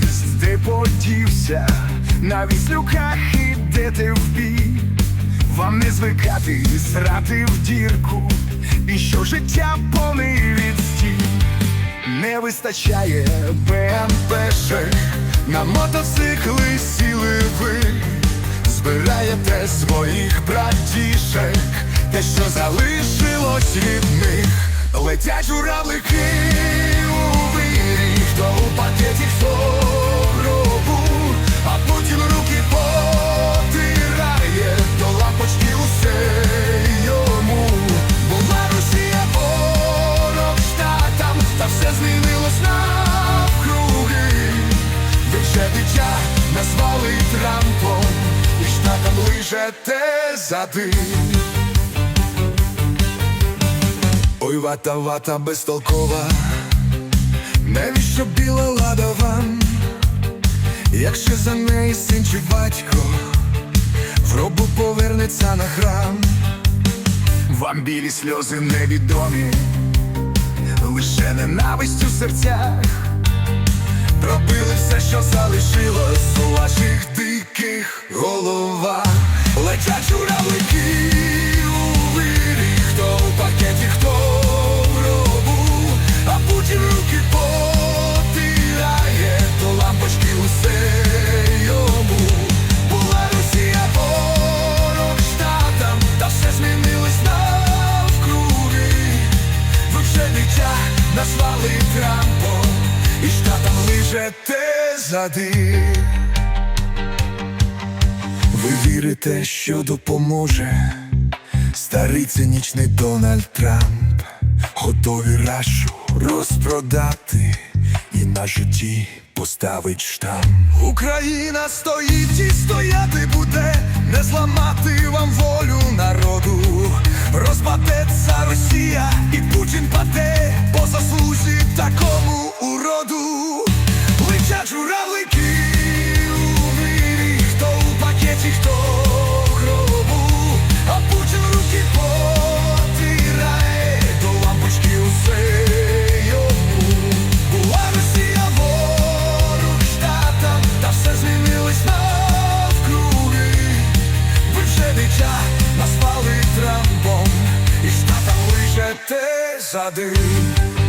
захист, де подівся, на віслюках ідете в бій, вам не звикати, зрати в дірку, і що життя повний відстій, не вистачає БМПшек, на мотоцикли сіли ви, збираєте своїх братішек, те, що залишилось від них, летять журавлики штатам лижете зади. Ой, вата, вата безтолкова, навіщо біла лада вам, якщо за неї син чи батько, в робу повернеться на храм, вам білі сльози невідомі, лише ненависть у серцях, пробили все, що залишилось у ваших назвали Трампом, і штатам лижете зади. Ви вірите, що допоможе старий цинічний Дональд Трамп, готові рашу розпродати і на житті поставить штамп. Україна стоїть і стояти буде, не зламати вам волю народу. Назвали